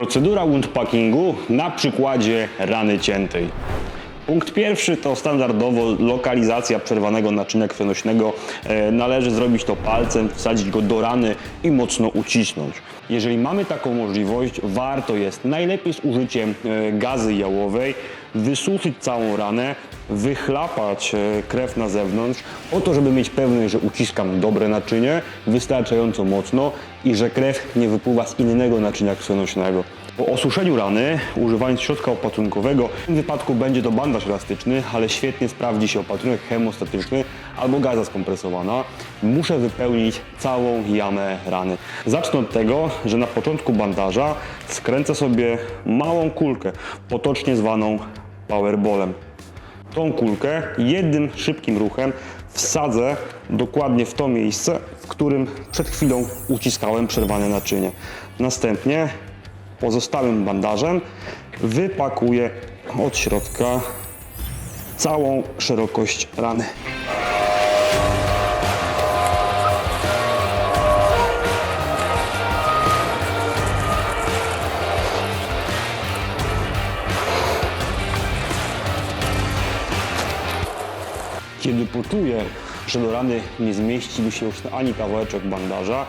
Procedura woundpackingu na przykładzie rany ciętej. Punkt pierwszy to standardowo lokalizacja przerwanego naczynia krwionośnego. E, Należy zrobić to palcem, wsadzić go do rany i mocno ucisnąć. Jeżeli mamy taką możliwość, warto jest najlepiej z użyciem e, gazy jałowej wysuszyć całą ranę, wychlapać e, krew na zewnątrz, po to, żeby mieć pewność, że uciskam dobre naczynie, wystarczająco mocno i że krew nie wypływa z innego naczynia krwionośnego. Po osuszeniu rany, używając środka opatrunkowego, w tym wypadku będzie to bandaż elastyczny, ale świetnie sprawdzi się opatrunek hemostatyczny albo gaza skompresowana. Muszę wypełnić całą jamę rany. Zacznę od tego, że na początku bandaża skręcę sobie małą kulkę, potocznie zwaną powerballem. Tą kulkę jednym szybkim ruchem wsadzę dokładnie w to miejsce, w którym przed chwilą uciskałem przerwane naczynie. Następnie pozostałym bandażem wypakuję od środka całą szerokość rany. Kiedy poczuję, że do rany nie zmieści mi się już ani kawałeczek bandaża,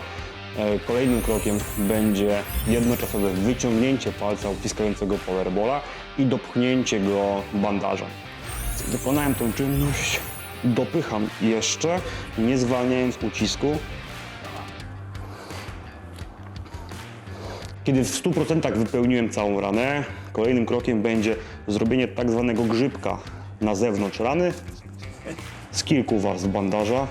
kolejnym krokiem będzie jednoczasowe wyciągnięcie palca uciskającego powerbola i dopchnięcie go bandażem. Wykonałem tą czynność, dopycham jeszcze, nie zwalniając ucisku. Kiedy w 100% wypełniłem całą ranę, kolejnym krokiem będzie zrobienie tak zwanego grzybka na zewnątrz rany z kilku warstw bandaża.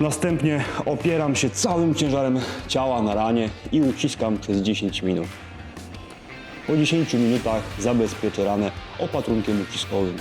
Następnie opieram się całym ciężarem ciała na ranie i uciskam przez 10 minut. Po 10 minutach zabezpieczę ranę opatrunkiem uciskowym.